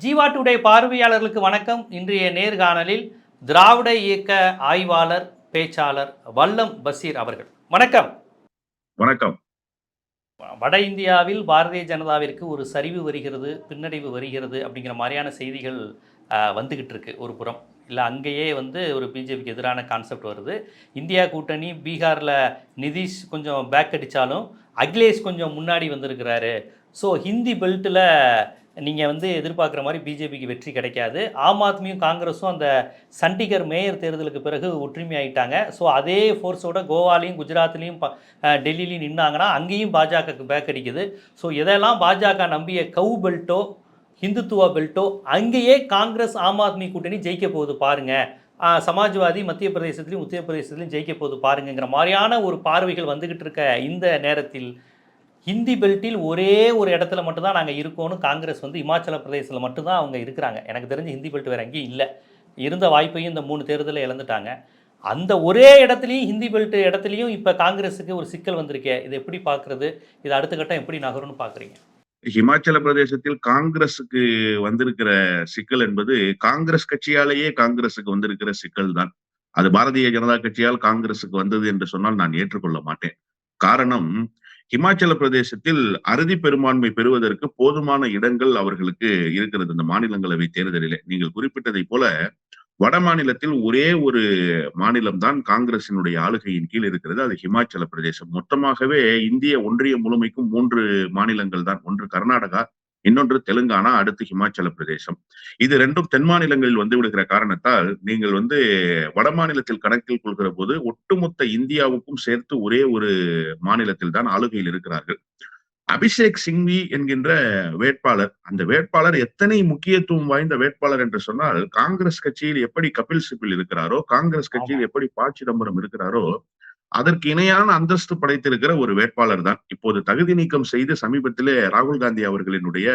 Jeeva today பார்வையாளர்களுக்கு வணக்கம். இன்றைய நேர்காணலில் திராவிட இயக்க ஆய்வாளர் பேச்சாளர் வல்லம் பஷீர் அவர்கள். வணக்கம். வணக்கம். வட இந்தியாவில் பாரதிய ஜனதாவிற்கு ஒரு சரிவு வருகிறது பின்னடைவு வருகிறது அப்படிங்கிற மாதிரியான செய்திகள் ஆஹ், வந்துகிட்டு இருக்கு ஒரு புறம். இல்லை அங்கேயே வந்து ஒரு பிஜேபிக்கு எதிரான கான்செப்ட் வருது. இந்தியா கூட்டணி பீகாரில் நிதிஷ் கொஞ்சம் பேக் அடித்தாலும் அகிலேஷ் கொஞ்சம் முன்னாடி வந்திருக்கிறாரு. ஸோ ஹிந்தி பெல்ட்டில் நீங்கள் வந்து எதிர்பார்க்குற மாதிரி பிஜேபிக்கு வெற்றி கிடைக்காது. ஆம் ஆத்மியும் காங்கிரஸும் அந்த சண்டிகர் மேயர் தேர்தலுக்கு பிறகு ஒற்றுமையாயிட்டாங்க ஸோ அதே ஃபோர்ஸோட கோவாலையும் குஜராத்லேயும் ப டெல்லியிலையும் நின்னாங்கன்னா அங்கேயும் பாஜகவுக்கு பேக் அடிக்குது. ஸோ இதெல்லாம் பாஜக நம்பிய கவு பெல்ட்டோ ஹிந்துத்துவா பெல்ட்டோ அங்கேயே காங்கிரஸ் ஆம் ஆத்மி கூட்டணி ஜெயிக்க போகுது பாருங்கள் சமாஜ்வாதி மத்திய பிரதேசத்துலேயும் உத்தரப்பிரதேசத்திலையும் ஜெயிக்க போகுது பாருங்கிற மாதிரியான ஒரு பார்வைகள் வந்துக்கிட்டு இருக்க இந்த நேரத்தில் ஹிந்தி பெல்ட்டில் ஒரே ஒரு இடத்துல மட்டும்தான் நாங்கள் இருக்கோம்னு காங்கிரஸ் வந்து இமாச்சல பிரதேசத்தில் மட்டும்தான் அவங்க இருக்கிறாங்க. எனக்கு தெரிஞ்சு ஹிந்தி பெல்ட் வேறு எங்கேயும் இல்லை. இருந்த வாய்ப்பையும் இந்த மூணு தேர்தலில் இழந்துட்டாங்க. அந்த ஒரே இடத்துலையும் ஹிந்தி பெல்ட் இடத்துலையும் இப்போ காங்கிரஸுக்கு ஒரு சிக்கல் வந்திருக்கே. இதை எப்படி பார்க்குறது? இது அடுத்த கட்டம் எப்படி நகரும்னு பார்க்குறீங்க? ஹிமாச்சல பிரதேசத்தில் காங்கிரஸுக்கு வந்திருக்கிற சிக்கல் என்பது காங்கிரஸ் கட்சியாலேயே காங்கிரஸுக்கு வந்திருக்கிற சிக்கல் தான். அது பாரதிய ஜனதா கட்சியால் காங்கிரஸுக்கு வந்தது என்று சொன்னால் நான் ஏற்றுக்கொள்ள மாட்டேன். காரணம் ஹிமாச்சல பிரதேசத்தில் அறுதி பெரும்பான்மை பெறுவதற்கு போதுமான இடங்கள் அவர்களுக்கு இருக்கிறது. இந்த மாநிலங்களவை தேர்தலிலே நீங்கள் குறிப்பிட்டதை போல வட மாநிலத்தில் ஒரே ஒரு மாநிலம் தான் காங்கிரசினுடைய ஆளுகையின் கீழ் இருக்கிறது. அது ஹிமாச்சல பிரதேசம். மொத்தமாகவே இந்திய ஒன்றிய முழுமைக்கும் மூன்று மாநிலங்கள் தான் ஒன்று கர்நாடகா இன்னொன்று தெலுங்கானா அடுத்து ஹிமாச்சல பிரதேசம். இது ரெண்டும் தென் மாநிலங்களில் வந்து விடுகிற காரணத்தால் நீங்கள் வந்து வட மாநிலத்தில் கணக்கில் கொள்கிற போது ஒட்டுமொத்த இந்தியாவுக்கும் சேர்த்து ஒரே ஒரு மாநிலத்தில் தான் ஆளுகையில் இருக்கிறார்கள். அபிஷேக் சிங்வி என்கின்ற வேட்பாளர் அந்த வேட்பாளர் எத்தனை முக்கியத்துவம் வாய்ந்த வேட்பாளர் என்று சொன்னால் காங்கிரஸ் கட்சியில் எப்படி கபில் சிபில் இருக்கிறாரோ காங்கிரஸ் கட்சியில் எப்படி ப சிதம்பரம் இருக்கிறாரோ அதற்கு இணையான அந்தஸ்து படைத்திருக்கிற ஒரு வேட்பாளர் தான். இப்போது தகுதி நீக்கம் செய்து சமீபத்திலே ராகுல் காந்தி அவர்களினுடைய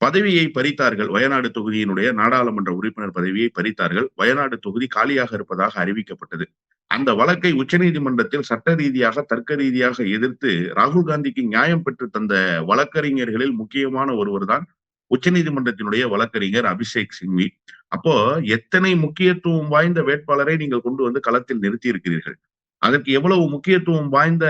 பதவியை பறித்தார்கள். வயநாடு தொகுதியினுடைய நாடாளுமன்ற உறுப்பினர் பதவியை பறித்தார்கள். வயநாடு தொகுதி காலியாக இருப்பதாக அறிவிக்கப்பட்டது. அந்த வழக்கை உச்சநீதிமன்றத்தில் சட்ட ரீதியாக தர்க்க ரீதியாக எதிர்த்து ராகுல் காந்திக்கு நியாயம் பெற்று தந்த வழக்கறிஞர்களில் முக்கியமான ஒருவர் தான் உச்சநீதிமன்றத்தினுடைய வழக்கறிஞர் அபிஷேக் சிங்வி. அப்போ எத்தனை முக்கியத்துவம் வாய்ந்த வேட்பாளரை நீங்கள் கொண்டு வந்து களத்தில் நிறுத்தி இருக்கிறீர்கள் அதற்கு எவ்வளவு முக்கியத்துவம் வாய்ந்த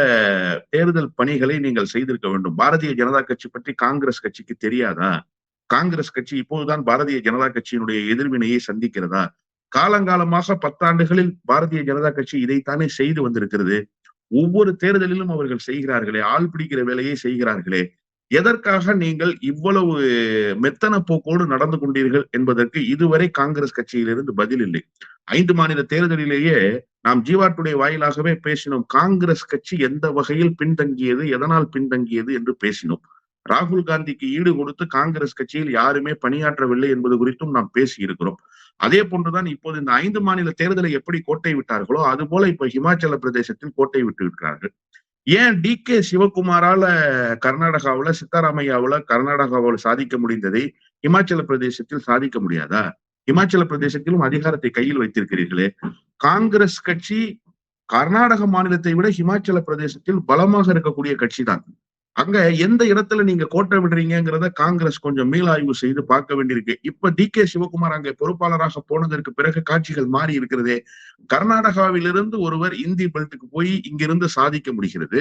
தேர்தல் பணிகளை நீங்கள் செய்திருக்க வேண்டும்? பாரதிய ஜனதா கட்சி பற்றி காங்கிரஸ் கட்சிக்கு தெரியாதா? காங்கிரஸ் கட்சி இப்போதுதான் பாரதிய ஜனதா கட்சியினுடைய எதிர்வினையை சந்திக்கிறதா? காலங்காலமாக பத்தாண்டுகளில் பாரதிய ஜனதா கட்சி இதைத்தானே செய்து வந்திருக்கிறது. ஒவ்வொரு தேர்தலிலும் அவர்கள் செய்கிறார்களே ஆள் பிடிக்கிற வேலையை செய்கிறார்களே. எதற்காக நீங்கள் இவ்வளவு மெத்தன போக்கோடு நடந்து கொண்டீர்கள் என்பதற்கு இதுவரை காங்கிரஸ் கட்சியிலிருந்து பதில் இல்லை. ஐந்து மாநில தேர்தலிலேயே நாம் ஜீவாட்டுடைய வாயிலாகவே பேசினோம். காங்கிரஸ் கட்சி எந்த வகையில் பின்தங்கியது எதனால் பின்தங்கியது என்று பேசினோம். ராகுல் காந்திக்கு ஈடு கொடுத்து காங்கிரஸ் கட்சியில் யாருமே பணியாற்றவில்லை என்பது குறித்தும் நாம் பேசி இருக்கிறோம் அதே போன்றுதான் இப்போது இந்த ஐந்து மாநில தேர்தலை எப்படி கோட்டை விட்டார்களோ அது போல இப்ப ஹிமாச்சல பிரதேசத்தில் கோட்டை விட்டு இருக்கிறார்கள் ஏன் டி கே சிவகுமாரால கர்நாடகாவுல சித்தராமையாவுல கர்நாடகாவில் சாதிக்க முடிந்ததை இமாச்சல பிரதேசத்தில் சாதிக்க முடியாதா? இமாச்சல பிரதேசத்திலும் அதிகாரத்தை கையில் வைத்திருக்கிறீர்களே. காங்கிரஸ் கட்சி கர்நாடக மாநிலத்தை விட இமாச்சல பிரதேசத்தில் பலமாக இருக்கக்கூடிய கட்சி தான் அங்க எந்த இடத்துல நீங்க கோட்டை விடுறீங்கிறத காங்கிரஸ் கொஞ்சம் மீளாய்வு செய்து பார்க்க வேண்டியிருக்கு. இப்ப டி கே சிவகுமார் அங்கே பொறுப்பாளராக போனதற்கு பிறகு காட்சிகள் மாறி இருக்கிறதே. கர்நாடகாவிலிருந்து ஒருவர் இந்தி பெல்ட்டுக்கு போய் இங்கிருந்து சாதிக்க முடிகிறது.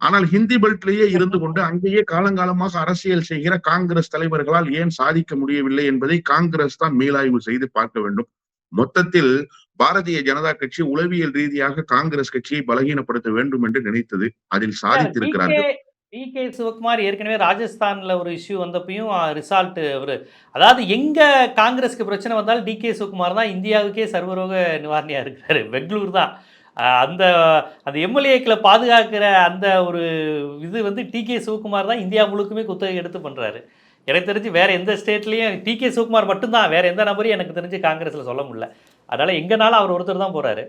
ஆனால் ஹிந்தி பெல்ட்லயே இருந்து கொண்டு அங்கேயே காலங்காலமாக அரசியல் செய்கிற காங்கிரஸ் தலைவர்களால் ஏன் சாதிக்க முடியவில்லை என்பதை காங்கிரஸ் தான் மீளாய்வு செய்து பார்க்க வேண்டும். மொத்தத்தில் பாரதிய ஜனதா கட்சி உளவியல் ரீதியாக காங்கிரஸ் கட்சியை பலகீனப்படுத்த வேண்டும் என்று நினைத்தது. அதில் சாதித்திருக்கிறார்கள். டி கே சிவகுமார் ஏற்கனவே ராஜஸ்தானில் ஒரு இஷ்யூ வந்தப்பையும் ரிசால்ட் அவர் அதாவது எங்கே காங்கிரஸ்க்கு பிரச்சனை வந்தாலும் டி கே சிவகுமார் தான் இந்தியாவுக்கே சர்வரோக நிவாரணியாக இருக்கிறாரு பெங்களூர் தான். அந்த அந்த எம்எல்ஏக்களை பாதுகாக்கிற அந்த ஒரு இது வந்து டி கே சிவகுமார் தான் இந்தியா முழுக்குமே குத்தகை எடுத்து பண்ணுறாரு எனக்கு தெரிஞ்சு வேறு எந்த ஸ்டேட்லேயும் டி கே சிவகுமார் மட்டும்தான். வேறு எந்த நபரையும் எனக்கு தெரிஞ்சு காங்கிரஸில் சொல்ல முடியல. அதனால் எங்கேனாலும் அவர் ஒருத்தர் தான் போகிறாரு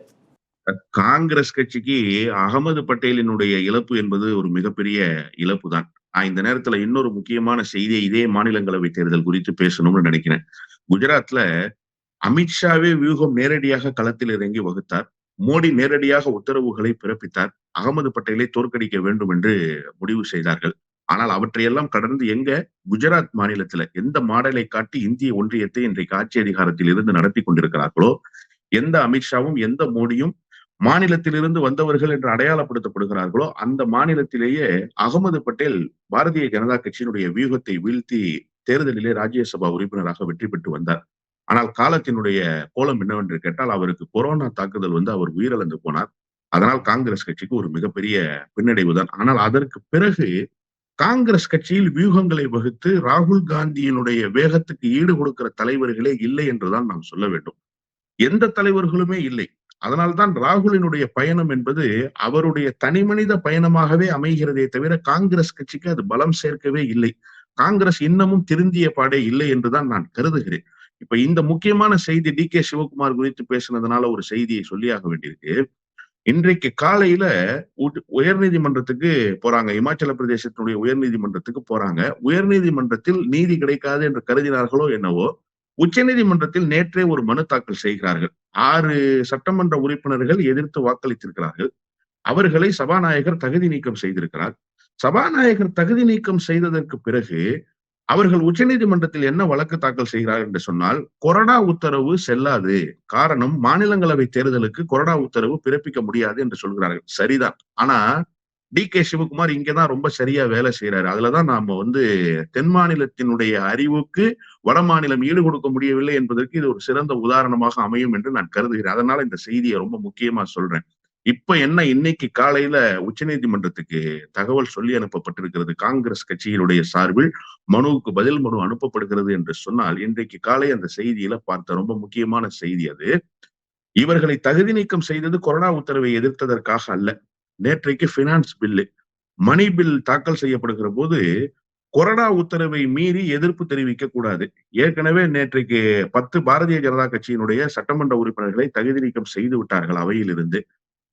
காங்கிரஸ் கட்சிக்கு அகமது பட்டேலினுடைய இழப்பு என்பது ஒரு மிகப்பெரிய இழப்பு தான் நான் இந்த நேரத்துல இன்னொரு முக்கியமான செய்தியை இதே மாநிலங்களவை தேர்தல் குறித்து பேசணும்னு நினைக்கிறேன். குஜராத்ல அமித்ஷாவே வியூகம் நேரடியாக களத்தில் இறங்கி வகுத்தார். மோடி நேரடியாக உத்தரவுகளை பிறப்பித்தார். அகமது பட்டேலை தோற்கடிக்க வேண்டும் என்று முடிவு செய்தார்கள். ஆனால் அவற்றையெல்லாம் கடந்து எங்க? குஜராத் மாநிலத்துல. எந்த மாடலை காட்டி இந்திய ஒன்றியத்தை இன்றைக்கு ஆட்சி அதிகாரத்தில் இருந்து நடத்தி கொண்டிருக்கிறார்களோ எந்த அமித்ஷாவும் எந்த மோடியும் மாநிலத்திலிருந்து வந்தவர்கள் என்று அடையாளப்படுத்தப்படுகிறார்களோ அந்த மாநிலத்திலேயே அகமது பட்டேல் பாரதிய ஜனதா கட்சியினுடைய வியூகத்தை வீழ்த்தி தேர்தலிலே ராஜ்யசபா உறுப்பினராக வெற்றி பெற்று வந்தார். ஆனால் காலத்தினுடைய கோலம் என்னவென்று கேட்டால் அவருக்கு கொரோனா தாக்குதல் வந்து அவர் உயிரிழந்து போனார். அதனால் காங்கிரஸ் கட்சிக்கு ஒரு மிகப்பெரிய பின்னடைவு தான். ஆனால் அதற்கு பிறகு காங்கிரஸ் கட்சியில் வியூகங்களை வகுத்து ராகுல் காந்தியினுடைய வேகத்துக்கு ஈடு கொடுக்கிற தலைவர்களே இல்லை என்றுதான் நாம் சொல்ல வேண்டும். எந்த தலைவர்களுமே இல்லை. அதனால்தான் ராகுலினுடைய பயணம் என்பது அவருடைய தனிமனித பயணமாகவே அமைகிறதே தவிர காங்கிரஸ் கட்சிக்கு அது பலம் சேர்க்கவே இல்லை. காங்கிரஸ் இன்னமும் திருந்திய பாடே இல்லை என்றுதான் நான் கருதுகிறேன். இப்ப இந்த முக்கியமான செய்தி டி கே சிவகுமார் குறித்து பேசினதுனால ஒரு செய்தியை சொல்லியாக வேண்டியிருக்கு. இன்றைக்கு காலையில உயர்நீதிமன்றத்துக்கு போறாங்க. இமாச்சல பிரதேசத்தினுடைய உயர்நீதிமன்றத்துக்கு போறாங்க. உயர்நீதிமன்றத்தில் நீதி கிடைக்காது என்று கருதினார்களோ என்னவோ உச்சநீதிமன்றத்தில் நேற்றே ஒரு மனு தாக்கல் செய்கிறார்கள். ஆறு சட்டமன்ற உறுப்பினர்கள் எதிர்த்து வாக்களித்திருக்கிறார்கள். அவர்களை சபாநாயகர் தகுதி நீக்கம் செய்திருக்கிறார். சபாநாயகர் தகுதி நீக்கம் செய்ததற்கு பிறகு அவர்கள் உச்சநீதிமன்றத்தில் என்ன வழக்கு தாக்கல் செய்கிறார்கள் என்று சொன்னால் கொரோனா உத்தரவு செல்லாது. காரணம் மாநிலங்களவை தேர்தலுக்கு கொரோனா உத்தரவு பிறப்பிக்க முடியாது என்று சொல்கிறார்கள். சரிதான். ஆனா டி. கே. சிவகுமார் இங்கதான் ரொம்ப சரியா வேலை செய்யறாரு அதுலதான் நாம வந்து தென் மாநிலத்தினுடைய அறிவுக்கு வட மாநிலம் ஈடு கொடுக்க முடியவில்லை என்பதற்கு இது ஒரு சிறந்த உதாரணமாக அமையும் என்று நான் கருதுகிறேன். அதனால இந்த செய்தியை ரொம்ப முக்கியமா சொல்றேன். இப்ப என்ன இன்னைக்கு காலையில உச்சநீதிமன்றத்துக்கு தகவல் சொல்லி அனுப்பப்பட்டிருக்கிறது. காங்கிரஸ் கட்சியினுடைய சார்பில் மனுவுக்கு பதில் மனு அனுப்பப்படுகிறது என்று சொன்னால் இன்றைக்கு காலை அந்த செய்தியில பார்த்த ரொம்ப முக்கியமான செய்தி அது. இவர்களை தகுதி நீக்கம் செய்தது கொரோனா உத்தரவை எதிர்த்ததற்காக அல்ல. நேற்றைக்கு பினான்ஸ் பில்லு மணி பில் தாக்கல் செய்யப்படுகிற போது கொரோனா உத்தரவை மீறி எதிர்ப்பு தெரிவிக்க கூடாது. ஏற்கனவே நேற்றைக்கு பத்து பாரதிய ஜனதா கட்சியினுடைய சட்டமன்ற உறுப்பினர்களை தகுதி நீக்கம் செய்து விட்டார்கள் அவையில் இருந்து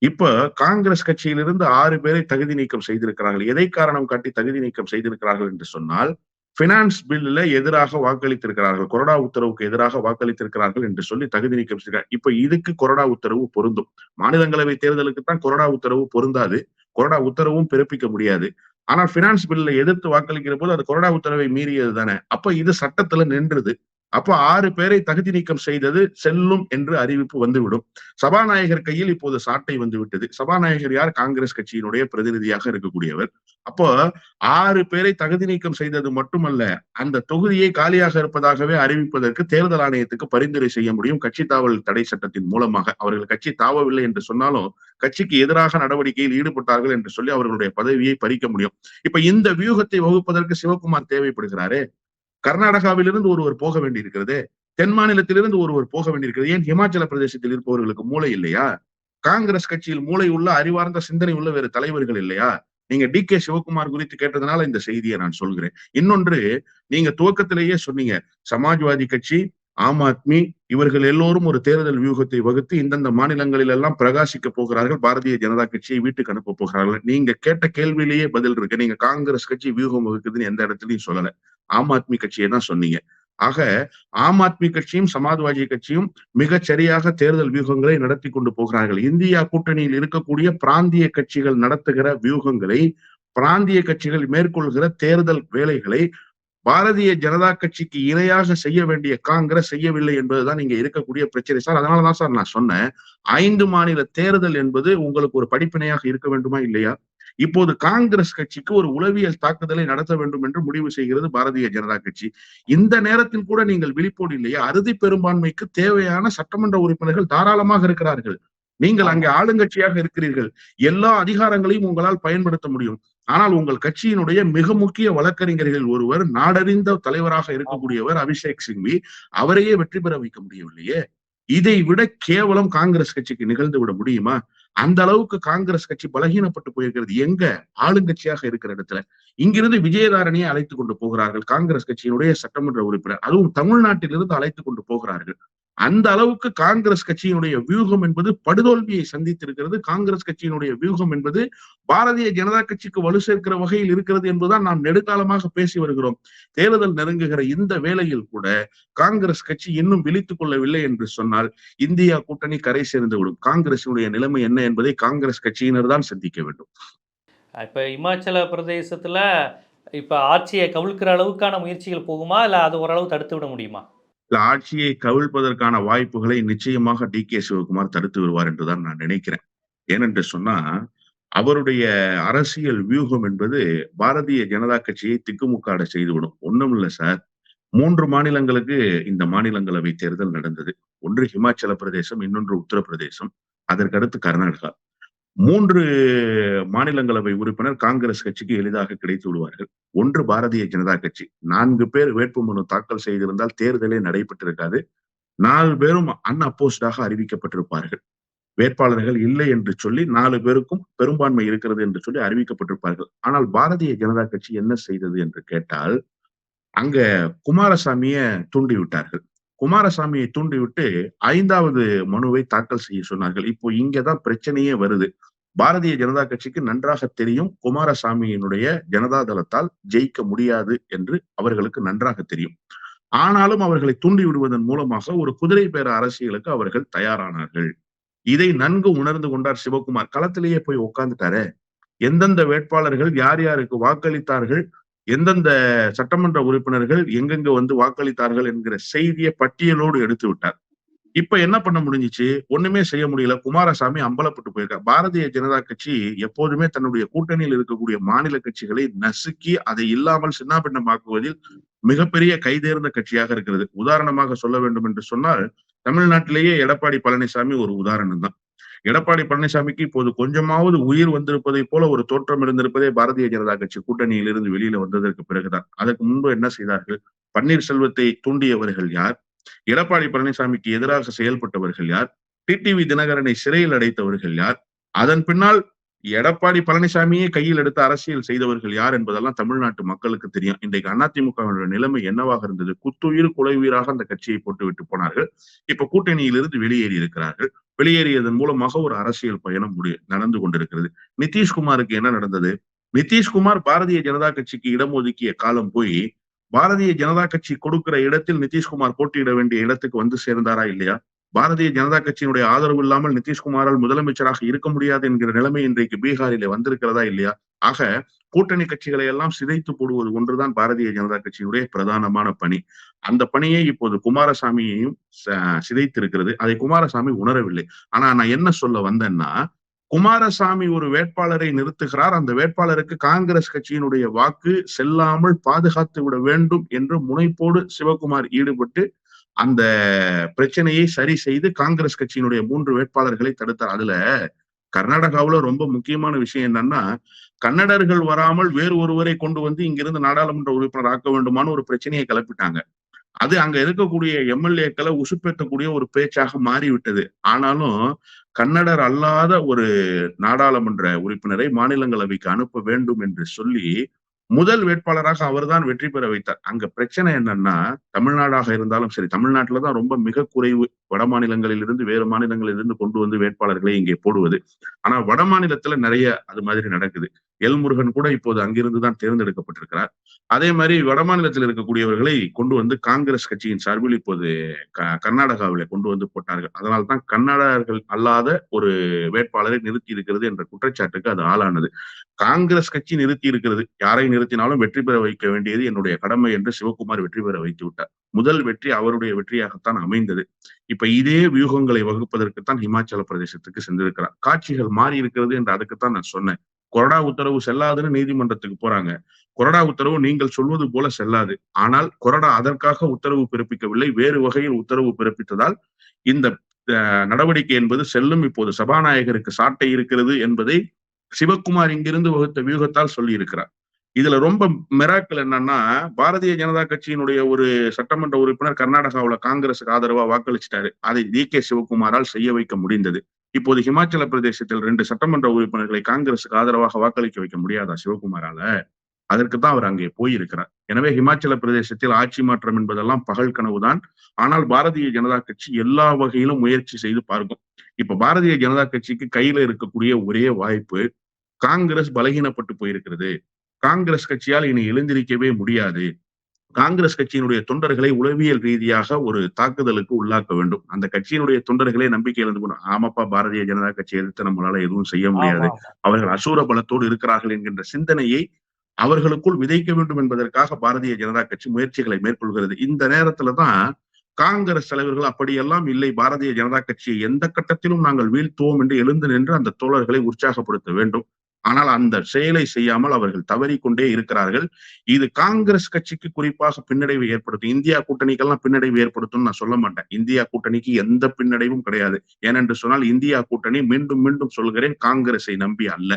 இப்ப காங்கிரஸ் கட்சியிலிருந்து ஆறு பேரை தகுதி நீக்கம் செய்திருக்கிறார்கள். எதை காரணம் காட்டி தகுதி நீக்கம் செய்திருக்கிறார்கள் என்று சொன்னால் பினான்ஸ் பில்லுல எதிராக வாக்களித்திருக்கிறார்கள். கொரோனா உத்தரவுக்கு எதிராக வாக்களித்திருக்கிறார்கள் என்று சொல்லி தகுதி நீக்கம் செய்கிறார் இப்ப இதுக்கு கொரோனா உத்தரவு பொருந்தும். மாநிலங்களவை தேர்தலுக்கு தான் கொரோனா உத்தரவு பொருந்தாது. கொரோனா உத்தரவும் பிறப்பிக்க முடியாது. ஆனால் பினான்ஸ் பில்ல எதிர்த்து வாக்களிக்கிற போது அது கொரோனா உத்தரவை மீறியது தானே. அப்ப இது சட்டத்துல நின்றுது. அப்ப ஆறு பேரை தகுதி நீக்கம் செய்தது செல்லும் என்று அறிவிப்பு வந்துவிடும். சபாநாயகர் கையில் இப்போது சாட்டை வந்து விட்டது சபாநாயகர் யார்? காங்கிரஸ் கட்சியினுடைய பிரதிநிதியாக இருக்கக்கூடியவர். அப்போ ஆறு பேரை தகுதி நீக்கம் செய்தது மட்டுமல்ல அந்த தொகுதியை காலியாக இருப்பதாகவே அறிவிப்பதற்கு தேர்தல் ஆணையத்துக்கு பரிந்துரை செய்ய முடியும். கட்சி தாவல் தடை சட்டத்தின் மூலமாக. அவர்கள் கட்சி தாவவில்லை என்று சொன்னாலும் கட்சிக்கு எதிராக நடவடிக்கையில் ஈடுபட்டார்கள் என்று சொல்லி அவர்களுடைய பதவியை பறிக்க முடியும். இப்ப இந்த வியூகத்தை வகுப்பதற்கு சிவகுமார் தேவைப்படுகிறாரே? கர்நாடகாவிலிருந்து ஒருவர் போக வேண்டியிருக்கிறது தென் மாநிலத்திலிருந்து ஒருவர் போக வேண்டியிருக்கிறது. ஏன் ஹிமாச்சல பிரதேசத்தில் இருப்பவர்களுக்கு மூளை இல்லையா? காங்கிரஸ் கட்சியில் மூளை உள்ள அறிவார்ந்த சிந்தனை உள்ள வேறு தலைவர்கள் இல்லையா? நீங்க டி கே சிவகுமார் குறித்து கேட்டதுனால இந்த செய்தியை நான் சொல்கிறேன். இன்னொன்று நீங்க துவக்கத்திலேயே சொன்னீங்க சமாஜ்வாதி கட்சி ஆம் ஆத்மி இவர்கள் எல்லோரும் ஒரு தேர்தல் வியூகத்தை வகுத்து இந்தந்த மாநிலங்களில் எல்லாம் பிரகாசிக்க போகிறார்கள் பாரதிய ஜனதா கட்சியை வீட்டுக்கு அனுப்ப போகிறார்கள். நீங்க கேட்ட கேள்வியிலேயே பதில் இருக்கு. நீங்க காங்கிரஸ் கட்சி வியூகம் வகுக்குதுன்னு எந்த இடத்துலயும் சொல்லலை. ஆம் ஆத்மி கட்சியை தான் சொன்னீங்க. ஆக ஆம் ஆத்மி கட்சியும் சமாஜ்வாதி கட்சியும் மிகச் சரியாக தேர்தல் வியூகங்களை நடத்தி கொண்டு போகிறார்கள். இந்தியா கூட்டணியில் இருக்கக்கூடிய பிராந்திய கட்சிகள் நடத்துகிற வியூகங்களை பிராந்திய கட்சிகள் மேற்கொள்கிற தேர்தல் வேலைகளை பாரதிய ஜனதா கட்சிக்கு இணையாக செய்ய வேண்டிய காங்கிரஸ் செய்யவில்லை என்பதுதான் இங்க இருக்கக்கூடிய பிரச்சனை சார். அதனாலதான் சார் நான் சொன்னேன். ஐந்து மாநில தேர்தல் என்பது உங்களுக்கு ஒரு படிப்பினையாக இருக்க வேண்டுமா இல்லையா? இப்போது காங்கிரஸ் கட்சிக்கு ஒரு உளவியல் தாக்குதலை நடத்த வேண்டும் என்று முடிவு செய்கிறது பாரதிய ஜனதா கட்சி. இந்த நேரத்தில் கூட நீங்கள் விழிப்போடு இல்லையா? அறுதி பெரும்பான்மைக்கு தேவையான சட்டமன்ற உறுப்பினர்கள் தாராளமாக இருக்கிறார்கள். நீங்கள் அங்கே ஆளுங்கட்சியாக இருக்கிறீர்கள். எல்லா அதிகாரங்களையும் உங்களால் பயன்படுத்த முடியும். ஆனால் உங்கள் கட்சியினுடைய மிக முக்கிய வழக்கறிஞர்கள் ஒருவர் நாடறிந்த தலைவராக இருக்கக்கூடியவர் அபிஷேக் சிங்வி. அவரையே வெற்றி பெற வைக்க முடியவில்லையே? இதை விட கேவலம் காங்கிரஸ் கட்சிக்கு நிகழ்ந்து விட முடியுமா? அந்த அளவுக்கு காங்கிரஸ் கட்சி பலகீனப்பட்டு போயிருக்கிறது. எங்க? ஆளுங்கட்சியாக இருக்கிற இடத்துல. இங்கிருந்து விஜயதாரணியை அழைத்து கொண்டு போகிறார்கள் காங்கிரஸ் கட்சியினுடைய சட்டமன்ற உறுப்பினர். அதுவும் தமிழ்நாட்டிலிருந்து அழைத்து கொண்டு போகிறார்கள். அந்த அளவுக்கு காங்கிரஸ் கட்சியினுடைய வியூகம் என்பது படுதோல்வியை சந்தித்திருக்கிறது காங்கிரஸ் கட்சியினுடைய வியூகம் என்பது பாரதிய ஜனதா கட்சிக்கு வலு சேர்க்கிற வகையில் இருக்கிறது என்பதுதான் நாம் நெடுக்காலமாக பேசி வருகிறோம் தேர்தல் நெருங்குகிற இந்த வேளையில் கூட காங்கிரஸ் கட்சி இன்னும் விழித்துக் கொள்ளவில்லை என்று சொன்னால் இந்தியா கூட்டணி கரை சேர்ந்து விடும் காங்கிரசினுடைய நிலைமை என்ன என்பதை காங்கிரஸ் கட்சியினர் தான் சிந்திக்க வேண்டும் இப்ப இமாச்சல பிரதேசத்துல இப்ப ஆட்சியை கவிழ்க்கிற அளவுக்கான முயற்சிகள் போகுமா? இல்ல அது ஓரளவு தடுத்து விட முடியுமா? இல்ல ஆட்சியை கவிழ்ப்பதற்கான வாய்ப்புகளை நிச்சயமாக டி கே சிவகுமார் தடுத்து விடுவார் என்றுதான் நான் நினைக்கிறேன். ஏனென்று சொன்னா, அவருடைய அரசியல் வியூகம் என்பது பாரதிய ஜனதா கட்சியை திக்குமுக்காட செய்துவிடும். ஒண்ணுமில்ல சார். மூன்று மாநிலங்களுக்கு இந்த மாநிலங்களவை தேர்தல் நடந்தது. ஒன்று ஹிமாச்சல பிரதேசம், இன்னொன்று உத்தரப்பிரதேசம். அதற்கடுத்து கர்நாடகா. மூன்று மாநிலங்களவை உறுப்பினர் காங்கிரஸ் கட்சிக்கு எளிதாக கிடைத்து விடுவார்கள். ஒன்று பாரதிய ஜனதா கட்சி. நான்கு பேர் வேட்புமனு தாக்கல் செய்திருந்தால் தேர்தலே நடைபெற்றிருக்காது. நாலு பேரும் அன்அப்போஸ்டாக அறிவிக்கப்பட்டிருப்பார்கள். வேட்பாளர்கள் இல்லை என்று சொல்லி நாலு பேருக்கும் பெரும்பான்மை இருக்கிறது என்று சொல்லி அறிவிக்கப்பட்டிருப்பார்கள். ஆனால் பாரதிய ஜனதா கட்சி என்ன செய்தது என்று கேட்டால், அங்க குமாரசாமிய தூண்டி விட்டார்கள். குமாரசாமியை தூண்டிவிட்டு ஐந்தாவது மனுவை தாக்கல் செய்ய சொன்னார்கள். இப்போ இங்கதான் பிரச்சனையே வருது. பாரதிய ஜனதா கட்சிக்கு நன்றாக தெரியும் குமாரசாமியினுடைய ஜனதா தளத்தால் ஜெயிக்க முடியாது என்று அவர்களுக்கு நன்றாக தெரியும். ஆனாலும் அவர்களை தூண்டி விடுவதன் மூலமாக ஒரு குதிரை பேர அரசியலுக்கு அவர்கள் தயாரானார்கள். இதை நன்கு உணர்ந்து கொண்டார் சிவகுமார். களத்திலேயே போய் உட்கார்ந்துட்டாரே. எந்தெந்த வேட்பாளர்கள் யார் யாருக்கு வாக்களித்தார்கள், எந்தெந்த சட்டமன்ற உறுப்பினர்கள் எங்கெங்க வந்து வாக்களித்தார்கள் என்கிற செய்தியை பட்டியலோடு எடுத்து விட்டார். இப்ப என்ன பண்ண முடிஞ்சுச்சு? ஒண்ணுமே செய்ய முடியல. குமாரசாமி அம்பலப்பட்டு போயிருக்கார். பாரதிய ஜனதா கட்சி எப்போதுமே தன்னுடைய கூட்டணியில் இருக்கக்கூடிய மாநில கட்சிகளை நசுக்கி அதை இல்லாமல் சின்னாபின்னமாக்குவதில் மிகப்பெரிய கைதேர்ந்த கட்சியாக இருக்கிறது. உதாரணமாக சொல்ல வேண்டும் என்று சொன்னால், தமிழ்நாட்டிலேயே எடப்பாடி பழனிசாமி ஒரு உதாரணம் தான். எடப்பாடி பழனிசாமிக்கு இப்போது கொஞ்சமாவது உயிர் வந்திருப்பதை போல ஒரு தோற்றம் இருந்திருப்பதே பாரதிய ஜனதா கட்சி கூட்டணியில் இருந்து வெளியில வந்ததற்கு பிறகுதான். அதற்கு முன்பு என்ன செய்தார்கள்? பன்னீர்செல்வத்தை தூண்டியவர்கள் யார்? எடப்பாடி பழனிசாமிக்கு எதிராக செயல்பட்டவர்கள் யார்? டிடிவி தினகரனை சிறையில் அடைத்தவர்கள் யார்? அதன் பின்னால் எடப்பாடி பழனிசாமியே கையில் எடுத்து அரசியல் செய்தவர்கள் யார் என்பதெல்லாம் தமிழ்நாட்டு மக்களுக்கு தெரியும். இன்றைக்கு அதிமுகவினுடைய நிலைமை என்னவாக இருந்தது? குத்துயிர் குலையுயிராக அந்த கட்சியை போட்டு விட்டு போனார்கள். இப்ப கூட்டணியிலிருந்து வெளியேறி இருக்கிறார்கள். வெளியேறியதன் மூலமாக ஒரு அரசியல் பயணம் முடி நடந்து கொண்டிருக்கிறது. நிதிஷ்குமாருக்கு என்ன நடந்தது? நிதிஷ்குமார் பாரதிய ஜனதா கட்சிக்கு இடம் ஒதுக்கிய காலம் போய், பாரதிய ஜனதா கட்சி கொடுக்கிற இடத்தில் நிதிஷ்குமார் போட்டியிட வேண்டிய இடத்துக்கு வந்து சேர்ந்தாரா இல்லையா? பாரதிய ஜனதா கட்சியினுடைய ஆதரவு இல்லாமல் நிதிஷ்குமாரால் முதலமைச்சராக இருக்க முடியாது என்கிற நிலைமை இன்றைக்கு பீகாரிலே வந்திருக்கிறதா இல்லையா? ஆக கூட்டணி கட்சிகளை எல்லாம் சிதைத்து போடுவது ஒன்றுதான் பாரதிய ஜனதா கட்சியுடைய பிரதானமான பணி. அந்த பணியை இப்போது குமாரசாமியையும் சிதைத்திருக்கிறது. அதை குமாரசாமி உணரவில்லை. ஆனா நான் என்ன சொல்ல வந்தேன்னா, குமாரசாமி ஒரு வேட்பாளரை நிறுத்துகிறார். அந்த வேட்பாளருக்கு காங்கிரஸ் கட்சியினுடைய வாக்கு செல்லாமல் பாதுகாத்து விட வேண்டும் என்று முனைப்போடு சிவகுமார் ஈடுபட்டு, அந்த பிரச்சனையை சரி செய்து காங்கிரஸ் கட்சியினுடைய மூன்று வேட்பாளர்களை தடுத்தார். அதுல கர்நாடகாவுல ரொம்ப முக்கியமான விஷயம் என்னன்னா, கன்னடர்கள் வராமல் வேறு ஒருவரை கொண்டு வந்து இங்கிருந்து நாடாளுமன்ற உறுப்பினர் ஆக்க வேண்டுமான்னு ஒரு பிரச்சனையை கிளப்பிட்டாங்க. அது அங்க இருக்கக்கூடிய எம்எல்ஏக்களை உசுப்பேற்றக்கூடிய ஒரு பேச்சாக மாறிவிட்டது. ஆனாலும் கன்னடர் அல்லாத ஒரு நாடாளுமன்ற உறுப்பினரை மாநிலங்களவைக்கு அனுப்ப வேண்டும் என்று சொல்லி, முதல் வேட்பாளராக அவர்தான் வெற்றி பெற வைத்தார். அங்க பிரச்சனை என்னன்னா, தமிழ்நாடாக இருந்தாலும் சரி, தமிழ்நாட்டுல தான் ரொம்ப மிக குறைவு. வட மாநிலங்களிலிருந்து வேறு மாநிலங்களில் இருந்து கொண்டு வந்து வேட்பாளர்களை இங்கே போடுவது. ஆனா வட மாநிலத்துல நிறைய அது மாதிரி நடக்குது. எல்முருகன் கூட இப்போது அங்கிருந்து தான் தேர்ந்தெடுக்கப்பட்டிருக்கிறார். அதே மாதிரி வட மாநிலத்தில் இருக்கக்கூடியவர்களை கொண்டு வந்து காங்கிரஸ் கட்சியின் சார்பில் இப்போது க கொண்டு வந்து போட்டார்கள். அதனால தான் கன்னடர்கள் அல்லாத ஒரு வேட்பாளரை நிறுத்தி இருக்கிறது என்ற குற்றச்சாட்டுக்கு அது ஆளானது. காங்கிரஸ் கட்சி நிறுத்தி இருக்கிறது. யாரை நிறுத்தினாலும் வெற்றி பெற வைக்க வேண்டியது என்னுடைய கடமை என்று சிவகுமார் வெற்றி பெற வைத்து விட்டார். முதல் வெற்றி அவருடைய வெற்றியாகத்தான் அமைந்தது. இப்ப இதே வியூகங்களை வகுப்பதற்குத்தான் ஹிமாச்சல பிரதேசத்துக்கு சென்றிருக்கிறார். காட்சிகள் மாறி இருக்கிறது என்று அதுக்குத்தான் நான் சொன்னேன். கொறடா உத்தரவு செல்லாதுன்னு நீதிமன்றத்துக்கு போறாங்க. கொறடா உத்தரவு நீங்கள் சொல்வது போல செல்லாது. ஆனால் கொறடா அதற்காக உத்தரவு பிறப்பிக்கவில்லை. வேறு வகையில் உத்தரவு பிறப்பித்ததால், இந்த நடவடிக்கை என்பது செல்லும். இப்போது சபாநாயகருக்கு சாட்டை இருக்கிறது என்பதை சிவக்குமார் இங்கிருந்து வகுத்த வியூகத்தால் சொல்லியிருக்கிறார். இதுல ரொம்ப மிராக்கள் என்னன்னா, பாரதிய ஜனதா கட்சியினுடைய ஒரு சட்டமன்ற உறுப்பினர் கர்நாடகாவுல காங்கிரஸுக்கு ஆதரவா வாக்களிச்சிட்டாரு அதை டி. கே. சிவகுமாரால் செய்ய வைக்க முடிந்தது. இப்போது ஹிமாச்சல பிரதேசத்தில் ரெண்டு சட்டமன்ற உறுப்பினர்களை காங்கிரஸுக்கு ஆதரவாக வாக்களிக்க வைக்க முடியாதா சிவகுமாரால? அதற்கு தான் அவர் அங்கே போயிருக்கிறார். எனவே ஹிமாச்சல பிரதேசத்தில் ஆட்சி மாற்றம் என்பதெல்லாம் பகல் கனவுதான். ஆனால் பாரதிய ஜனதா கட்சி எல்லா வகையிலும் முயற்சி செய்து பார்க்கும். இப்ப பாரதிய ஜனதா கட்சிக்கு கையில இருக்கக்கூடிய ஒரே வாய்ப்பு, காங்கிரஸ் பலகீனப்பட்டு போயிருக்கிறது. காங்கிரஸ் கட்சியால் இனி எழுந்திருக்கவே முடியாது. காங்கிரஸ் கட்சியினுடைய தொண்டர்களை உளவியல் ரீதியாக ஒரு தாக்குதலுக்கு உள்ளாக்க வேண்டும். அந்த கட்சியினுடைய தொண்டர்களே நம்பிக்கை இழந்து போன ஆமாப்பா பாரதிய ஜனதா கட்சியை எதிர்த்து நம்மளால எதுவும் செய்ய முடியாது. அவர்கள் அசூர பலத்தோடு இருக்கிறார்கள் என்கின்ற சிந்தனையை அவர்களுக்குள் விதைக்க வேண்டும் என்பதற்காக பாரதிய ஜனதா கட்சி முயற்சிகளை மேற்கொள்கிறது இந்த நேரத்துல தான் காங்கிரஸ் தலைவர்கள் அப்படியெல்லாம் இல்லை பாரதிய ஜனதா கட்சியை எந்த கட்டத்திலும் நாங்கள் வீழ்த்துவோம் என்று எழுந்து நின்று அந்த தோழர்களை உற்சாகப்படுத்த வேண்டும் ஆனால் அந்த செயலை செய்யாமல் அவர்கள் தவறிக்கொண்டே இருக்கிறார்கள். இது காங்கிரஸ் கட்சிக்கு குறிப்பாக பின்னடைவை ஏற்படுத்தும். இந்தியா கூட்டணிக்கெல்லாம் பின்னடைவு ஏற்படுத்தும் நான் சொல்ல மாட்டேன். இந்தியா கூட்டணிக்கு எந்த பின்னடைவும் கிடையாது. ஏனென்று சொன்னால் இந்தியா கூட்டணி மீண்டும் மீண்டும் சொல்கிறேன் காங்கிரஸை நம்பி அல்ல.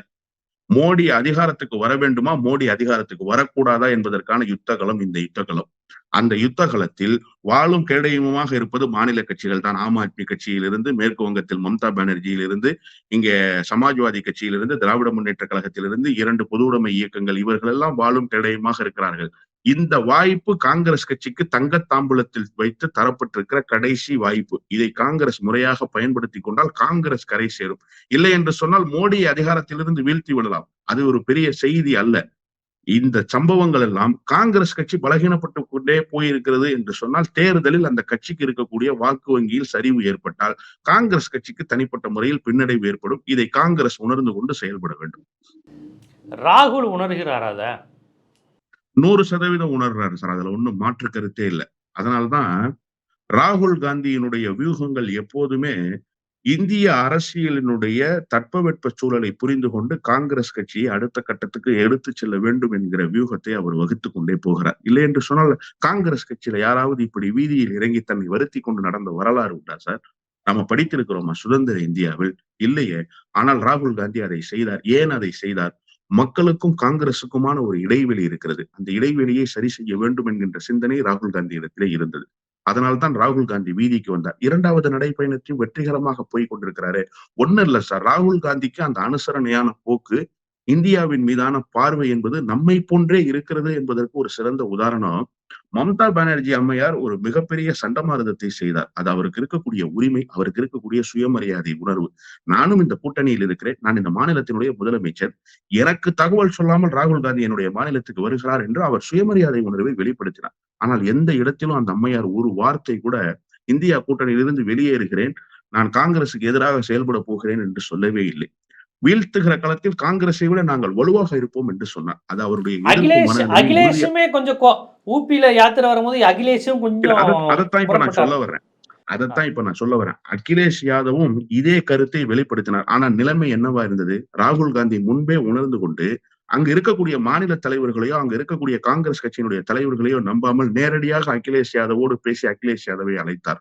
மோடி அதிகாரத்துக்கு வர வேண்டுமா? மோடி அதிகாரத்துக்கு வரக்கூடாதா என்பதற்கான யுத்தகலம் இந்த யுத்தகலம். அந்த யுத்தகலத்தில் வாழும் கேடயமுமாக இருப்பது மாநில கட்சிகள் தான். ஆம் ஆத்மி கட்சியிலிருந்து மேற்கு வங்கத்தில் மம்தா பானர்ஜியிலிருந்து இங்கே சமாஜ்வாதி கட்சியிலிருந்து திராவிட முன்னேற்ற கழகத்திலிருந்து இரண்டு பொதுவுடைமை இயக்கங்கள் இவர்கள் எல்லாம் வாழும் கேடயமாக இருக்கிறார்கள். இந்த வாய்ப்பு காங்கிரஸ் கட்சிக்கு தங்க தாம்பூலத்தில் வைத்து தரப்பட்டிருக்கிற கடைசி வாய்ப்பு. இதை காங்கிரஸ் முறையாக பயன்படுத்தி கொண்டால் காங்கிரஸ் கரை சேரும். இல்லை என்று சொன்னால் மோடி அதிகாரத்திலிருந்து வீழ்த்தி விடலாம். அது ஒரு பெரிய செய்தி அல்ல. இந்த சம்பவங்கள் எல்லாம் காங்கிரஸ் கட்சி பலகீனப்பட்டு கொண்டே போயிருக்கிறது என்று சொன்னால் தேர்தலில் அந்த கட்சிக்கு இருக்கக்கூடிய வாக்கு வங்கியில் சரிவு ஏற்பட்டால் காங்கிரஸ் கட்சிக்கு தனிப்பட்ட முறையில் பின்னடைவு ஏற்படும். இதை காங்கிரஸ் உணர்ந்து கொண்டு செயல்பட வேண்டும். ராகுல் உணர்கிறாரா அதை? நூறு சதவீதம் உணர்றாரு சார். அதுல ஒண்ணும் மாற்று கருத்தே இல்லை. அதனால்தான் ராகுல் காந்தியினுடைய வியூகங்கள் எப்போதுமே இந்திய அரசியலினுடைய தட்பவெட்ப சூழலை புரிந்து கொண்டு காங்கிரஸ் கட்சியை அடுத்த கட்டத்துக்கு எடுத்து செல்ல வேண்டும் என்கிற வியூகத்தை அவர் வகுத்து கொண்டே போகிறார். இல்லை என்று சொன்னால் காங்கிரஸ் கட்சியில யாராவது இப்படி வீதியில் இறங்கி தன்னை வருத்தி கொண்டு நடந்த வரலாறு உண்டா சார்? நம்ம படித்திருக்கிறோமா சுதந்திர இந்தியாவில்? இல்லையே. ஆனால் ராகுல் காந்தி அதை செய்தார். ஏன் அதை செய்தார்? மக்களுக்கும் காங்கிரசுக்குமான ஒரு இடைவெளி இருக்கிறது. அந்த இடைவெளியை சரி செய்ய வேண்டும் என்கின்ற சிந்தனை ராகுல் காந்தியிடத்திலே இருந்தது. அதனால்தான் ராகுல் காந்தி வீதிக்கு வந்தார். இரண்டாவது நடைப்பயணத்தையும் வெற்றிகரமாக போய் கொண்டிருக்கிறாரு. ஒண்ணு இல்ல சார். ராகுல் காந்திக்கு அந்த அனுசரணையான போக்கு இந்தியாவின் மீதான பார்வை என்பது நம்மை போன்றே இருக்கிறது என்பதற்கு ஒரு சிறந்த உதாரணம். மம்தா பானர்ஜி அம்மையார் ஒரு மிகப்பெரிய சண்டமாரதத்தை செய்தார். அது அவருக்கு இருக்கக்கூடிய உரிமை அவருக்கு இருக்கக்கூடிய சுயமரியாதை உணர்வு. நானும் இந்த கூட்டணியில் இருக்கிறேன். நான் இந்த மாநிலத்தினுடைய முதலமைச்சர். எனக்கு தகவல் சொல்லாமல் ராகுல் காந்தி என்னுடைய மாநிலத்துக்கு வருகிறார் என்று அவர் சுயமரியாதை உணர்வை வெளிப்படுத்தினார். ஆனால் எந்த இடத்திலும் அந்த அம்மையார் ஒரு வார்த்தை கூட இந்தியா கூட்டணியிலிருந்து வெளியேறுகிறேன் நான் காங்கிரசுக்கு எதிராக செயல்பட போகிறேன் என்று சொல்லவே இல்லை. வீழ்த்துகிற களத்தில் காங்கிரஸை விட நாங்கள் வலுவாக இருப்போம் என்று சொன்னார். அது அவருடைய அகிலேஷுமே கொஞ்சம் கோ- ஊபியில யாத்திரை வரும்போது அகிலேஷும் கொஞ்சம் அத- அதைத்தான் இப்ப நான். சொல்ல வர்றேன். அதைத்தான் இப்ப நான் சொல்ல வரேன் அகிலேஷ் யாதவும் இதே கருத்தை வெளிப்படுத்தினார். ஆனா நிலைமை என்னவா இருந்தது? ராகுல் காந்தி முன்பே உணர்ந்து கொண்டு அங்க இருக்கக்கூடிய மாநில தலைவர்களையோ அங்க இருக்கக்கூடிய காங்கிரஸ் கட்சியினுடைய தலைவர்களையோ நம்பாமல் நேரடியாக அகிலேஷ் யாதவோடு பேசி அகிலேஷ் யாதவை அழைத்தார்.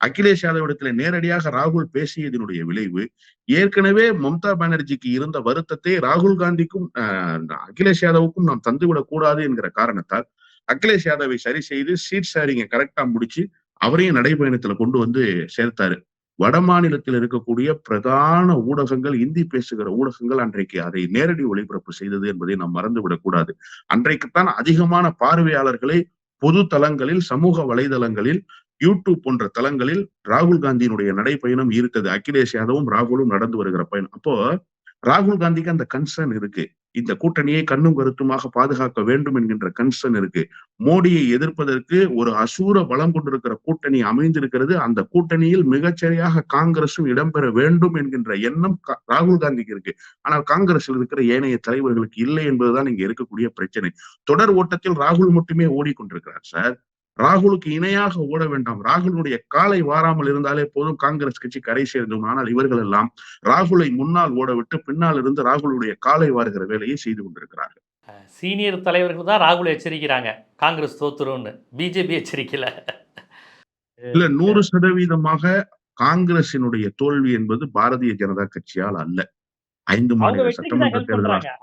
அகிலேஷ் யாதவ் இடத்துல நேரடியாக ராகுல் பேசியதனுடைய விளைவு ஏற்கனவே மம்தா பானர்ஜிக்கு இருந்த வருத்தத்தை ராகுல் காந்திக்கும் ஆஹ், அகிலேஷ் யாதவுக்கும் நாம் தந்துவிடக் கூடாது என்கிற காரணத்தால் அகிலேஷ் யாதவை சரி செய்து சீட் ஷேரிங்க கரெக்டா முடிச்சு அவரையும் நடைபயணத்துல கொண்டு வந்து சேர்த்தாரு. வட மாநிலத்தில் இருக்கக்கூடிய பிரதான ஊடகங்கள் இந்தி பேசுகிற ஊடகங்கள் அன்றைக்கு அதை நேரடி ஒளிபரப்பு செய்தது என்பதை நாம் மறந்துவிடக்கூடாது அன்றைக்குத்தான் அதிகமான பார்வையாளர்களை பொது தளங்களில் சமூக வலைதளங்களில் யூடியூப் போன்ற தளங்களில் ராகுல் காந்தியினுடைய நடைப்பயணம் இருக்குது அகிலேஷ் யாதவும் ராகுலும் நடந்து வருகிற பயணம். அப்போ ராகுல் காந்திக்கு அந்த கன்சர்ன் இருக்கு. இந்த கூட்டணியை கண்ணும் கருத்துமாக பாதுகாக்க வேண்டும் என்கின்ற கன்சர்ன் இருக்கு. மோடியை எதிர்ப்பதற்கு ஒரு அசூர பலம் கொண்டிருக்கிற கூட்டணி அமைந்திருக்கிறது. அந்த கூட்டணியில் மிகச்சரியாக காங்கிரசும் இடம்பெற வேண்டும் என்கின்ற எண்ணம் ராகுல் காந்திக்கு இருக்கு. ஆனால் காங்கிரஸில் இருக்கிற ஏனைய தலைவர்களுக்கு இல்லை என்பதுதான் இங்க இருக்கக்கூடிய பிரச்சனை. தொடர் ஓட்டத்தில் ராகுல் மட்டுமே ஓடிக்கொண்டிருக்கிறார் சார். ராகுலுக்கு இணையாக ஓட வேண்டாம். ராகுலுடைய காலை வாராமல் இருந்தாலே போதும். காங்கிரஸ் கட்சி கரை சேர்ந்தும். ஆனால் இவர்கள் எல்லாம் ராகுலை முன்னால் ஓட விட்டு பின்னால் இருந்து ராகுலுடைய காலை வாருகிற வேலையை செய்து கொண்டிருக்கிறார்கள். சீனியர் தலைவர்கள் தான் ராகுல் எச்சரிக்கிறாங்க. காங்கிரஸ் தோத்துரும்னு பிஜேபி எச்சரிக்கல. இல்ல நூறு சதவீதமாக காங்கிரசினுடைய தோல்வி என்பது பாரதிய ஜனதா கட்சியால் அல்ல. ஐந்து மாநில சட்டமன்ற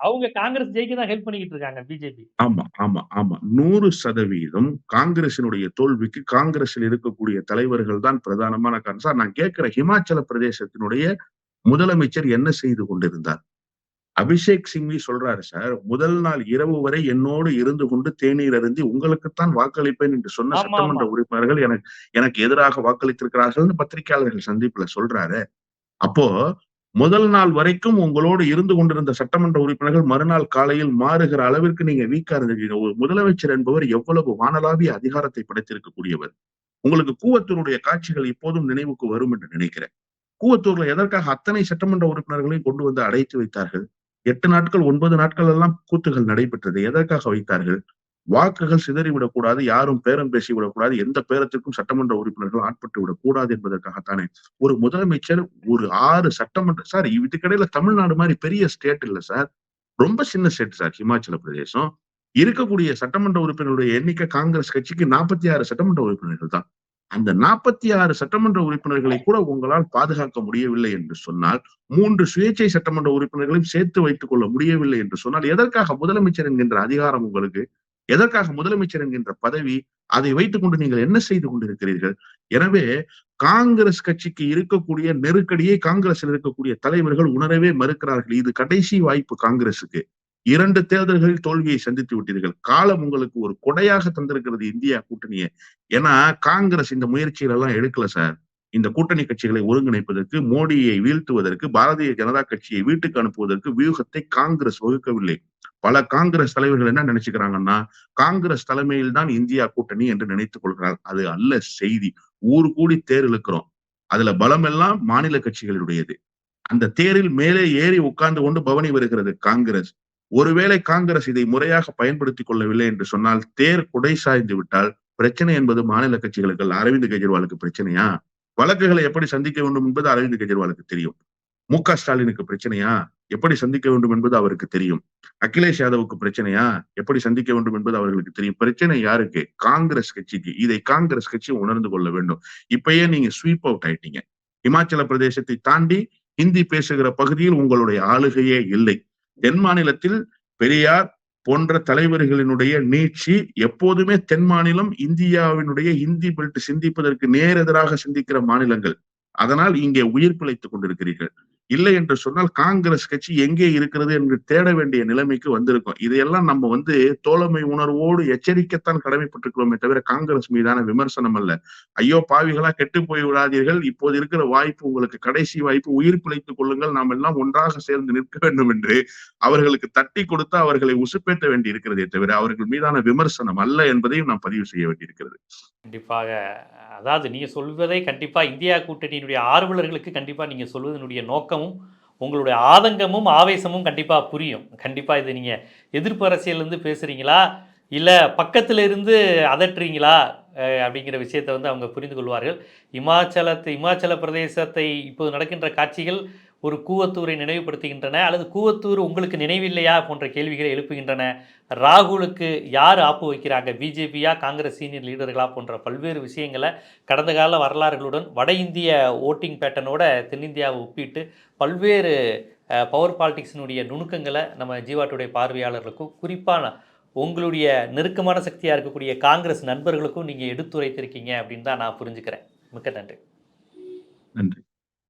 அவங்க காங்கிரஸ் ஜெயிக்க தான் ஹெல்ப் பண்ணிக்கிட்டு இருக்காங்க பிஜேபி ஆமா ஆமா ஆமா. நூறு சதவீதம் காங்கிரசினுடைய தோல்விக்கு காங்கிரஸில் இருக்கக்கூடிய தலைவர்கள் தான் பிரதானமான காரணம். சார் நான் கேட்கிற ஹிமாச்சல பிரதேசத்தினுடைய முதலமைச்சர் என்ன செய்து கொண்டிருந்தார்? அபிஷேக் சிங்வி சொல்றாரு சார் முதல் நாள் இரவு வரை என்னோடு இருந்து கொண்டு தேநீர் அருந்தி உங்களுக்குத்தான் வாக்களிப்பேன் என்று சொன்ன சட்டமன்ற. உறுப்பினர்கள் எனக்கு எனக்கு எதிராக வாக்களித்திருக்கிறார்கள்னு பத்திரிகையாளர்கள் சந்திப்புல சொல்றாரு. அப்போ முதல் நாள் வரைக்கும் உங்களோடு இருந்து கொண்டிருந்த சட்டமன்ற உறுப்பினர்கள் மறுநாள் காலையில் மாறுகிற அளவிற்கு நீங்க வீக்கா இருந்தீங்க ஒரு முதலமைச்சர் என்பவர் எவ்வளவு வானலாவிய அதிகாரத்தை படைத்திருக்கக்கூடியவர். உங்களுக்கு கூவத்தூருடைய காட்சிகள் இப்போதும் நினைவுக்கு வரும் என்று நினைக்கிறேன். கூவத்தூர்ல எதற்காக அத்தனை சட்டமன்ற உறுப்பினர்களையும் கொண்டு வந்து அடைத்து வைத்தார்கள்? எட்டு நாட்கள் ஒன்பது நாட்கள் எல்லாம் கூத்துகள் நடைபெற்றது. எதற்காக வைத்தார்கள்? வாக்குகள் சிதறிவிடக்கூடாது யாரும் பேரம் பேசிவிடக்கூடாது எந்த பேரத்திற்கும் சட்டமன்ற உறுப்பினர்கள் ஆட்பட்டு விடக்கூடாது என்பதற்காகத்தானே. ஒரு முதலமைச்சர் ஒரு ஆறு சட்டமன்ற சார் இதுக்கிடையில தமிழ்நாடு மாதிரி பெரிய ஸ்டேட் இல்ல சார். ரொம்ப சின்ன ஸ்டேட் சார் ஹிமாச்சல பிரதேசம். இருக்கக்கூடிய சட்டமன்ற உறுப்பினருடைய எண்ணிக்கை காங்கிரஸ் கட்சிக்கு நாற்பத்தி ஆறு சட்டமன்ற உறுப்பினர்கள் தான். அந்த நாற்பத்தி ஆறு சட்டமன்ற உறுப்பினர்களை கூட உங்களால் பாதுகாக்க முடியவில்லை என்று சொன்னால் மூன்று சுயேட்சை சட்டமன்ற உறுப்பினர்களையும் சேர்த்து வைத்துக் கொள்ள முடியவில்லை என்று சொன்னால் எதற்காக முதலமைச்சர் என்கின்ற அதிகாரம் உங்களுக்கு எதற்காக முதலமைச்சர் என்கின்ற பதவி அதை வைத்துக் கொண்டு நீங்கள் என்ன செய்து கொண்டிருக்கிறீர்கள்? எனவே காங்கிரஸ் கட்சிக்கு இருக்கக்கூடிய நெருக்கடியை காங்கிரஸில் இருக்கக்கூடிய தலைவர்கள் உணரவே மறுக்கிறார்கள். இது கடைசி வாய்ப்பு காங்கிரசுக்கு இரண்டு தேர்தல்களில் தோல்வியை சந்தித்து விட்டீர்கள். காலம் உங்களுக்கு ஒரு கொடையாக தந்திருக்கிறது இந்தியா கூட்டணியை. ஏன்னா காங்கிரஸ் இந்த முயற்சிகள் எல்லாம் எடுக்கல சார். இந்த கூட்டணி கட்சிகளை ஒருங்கிணைப்பதற்கு மோடியை வீழ்த்துவதற்கு பாரதிய ஜனதா கட்சியை வீட்டுக்கு அனுப்புவதற்கு வியூகத்தை காங்கிரஸ் வகுக்கவில்லை. பல காங்கிரஸ் தலைவர்கள் என்ன நினைச்சுக்கிறாங்கன்னா காங்கிரஸ் தலைமையில் தான் இந்தியா கூட்டணி என்று நினைத்துக் கொள்கிறார். அது அல்ல செய்தி. ஊர் கூடி தேர் இழுக்கிறோம். அதுல பலம் எல்லாம் மாநில கட்சிகளுடையது. அந்த தேரில் மேலே ஏறி உட்கார்ந்து கொண்டு பவனி வருகிறது காங்கிரஸ். ஒருவேளை காங்கிரஸ் இதை முறையாக பயன்படுத்திக் கொள்ளவில்லை என்று சொன்னால் தேர் குடை சாய்ந்து விட்டால் பிரச்சனை என்பது மாநில கட்சிகளுக்கு அரவிந்த் கெஜ்ரிவாலுக்கு பிரச்சனையா? வழக்குகளை எப்படி சந்திக்க வேண்டும் என்பது அரவிந்த் கெஜ்ரிவாலுக்கு தெரியும். மு க ஸ்டாலினுக்கு பிரச்சனையா? எப்படி சந்திக்க வேண்டும் என்பது அவருக்கு தெரியும். அகிலேஷ் யாதவுக்கு பிரச்சனையா? எப்படி சந்திக்க வேண்டும் என்பது அவர்களுக்கு தெரியும். பிரச்சனை யாருக்கு? காங்கிரஸ் கட்சிக்கு. இதை காங்கிரஸ் கட்சி உணர்ந்து கொள்ள வேண்டும். இப்பயே நீங்க ஸ்வீப் அவுட் ஆயிட்டீங்க. இமாச்சல பிரதேசத்தை தாண்டி ஹிந்தி பேசுகிற பகுதியில் உங்களுடைய ஆளுகையே இல்லை. தென் மாநிலத்தில் பெரியார் போன்ற தலைவர்களினுடைய நீட்சி எப்போதுமே தென் மாநிலம் இந்தியாவினுடைய இந்தி பெல்ட் சிந்திப்பதற்கு நேரெதிராக சிந்திக்கிற மாநிலங்கள். அதனால் இங்கே உயிர் பிழைத்துக் கொண்டிருக்கிறீர்கள். இல்லை என்று சொன்னால் காங்கிரஸ் கட்சி எங்கே இருக்கிறது என்று தேட வேண்டிய நிலைமைக்கு வந்திருக்கும். இதையெல்லாம் நம்ம வந்து தோழமை உணர்வோடு எச்சரிக்கத்தான் கடமைப்பட்டிருக்கிறோமே தவிர காங்கிரஸ் மீதான விமர்சனம் அல்ல. ஐயோ பாவிகளா கெட்டு போய் விடாதீர்கள். இப்போது இருக்கிற வாய்ப்பு உங்களுக்கு கடைசி வாய்ப்பு. உயிர் பிழைத்துக் கொள்ளுங்கள். நாம் எல்லாம் ஒன்றாக சேர்ந்து நிற்க வேண்டும் என்று அவர்களுக்கு தட்டி கொடுத்து அவர்களை உசுப்பேற்ற வேண்டி இருக்கிறதே தவிர அவர்கள் மீதான விமர்சனம் அல்ல என்பதையும் நாம் பதிவு செய்ய வேண்டியிருக்கிறது. கண்டிப்பாக அதாவது நீங்கள் சொல்வதை கண்டிப்பாக இந்தியா கூட்டணியினுடைய ஆர்வலர்களுக்கு கண்டிப்பாக நீங்கள் சொல்வதனுடைய நோக்கமும் உங்களுடைய ஆதங்கமும் ஆவேசமும் கண்டிப்பாக புரியும். கண்டிப்பாக இது நீங்கள் எதிர்ப்பு அரசியல்லேருந்து பேசுகிறீங்களா இல்லை பக்கத்தில் இருந்து அதட்டுறீங்களா அப்படிங்கிற விஷயத்தை வந்து அவங்க புரிந்து கொள்வார்கள். இமாச்சலத்தை இமாச்சல பிரதேசத்தை இப்போது நடக்கின்ற காட்சிகள் ஒரு கூவத்தூரை நினைவுபடுத்துகின்றன அல்லது கூவத்தூர் உங்களுக்கு நினைவில்லையா போன்ற கேள்விகளை எழுப்புகின்றன. ராகுலுக்கு யார் ஆப்பு வைக்கிறாங்க? பிஜேபியா காங்கிரஸ் சீனியர் லீடர்களா போன்ற பல்வேறு விஷயங்களை கடந்த கால வரலாறுகளுடன் வட இந்திய ஓட்டிங் பேட்டர்னோட தென்னிந்தியாவை ஒப்பிட்டு பல்வேறு பவர் பாலிடிக்ஸினுடைய நுணுக்கங்களை நம்ம ஜீவாட்டுடைய பார்வையாளர்களுக்கும் குறிப்பான உங்களுடைய நெருக்கமான சக்தியாக இருக்கக்கூடிய காங்கிரஸ் நண்பர்களுக்கும் நீங்கள் எடுத்துரைத்திருக்கீங்க அப்படின்னு தான் நான் புரிஞ்சுக்கிறேன். மிக்க நன்றி. நன்றி.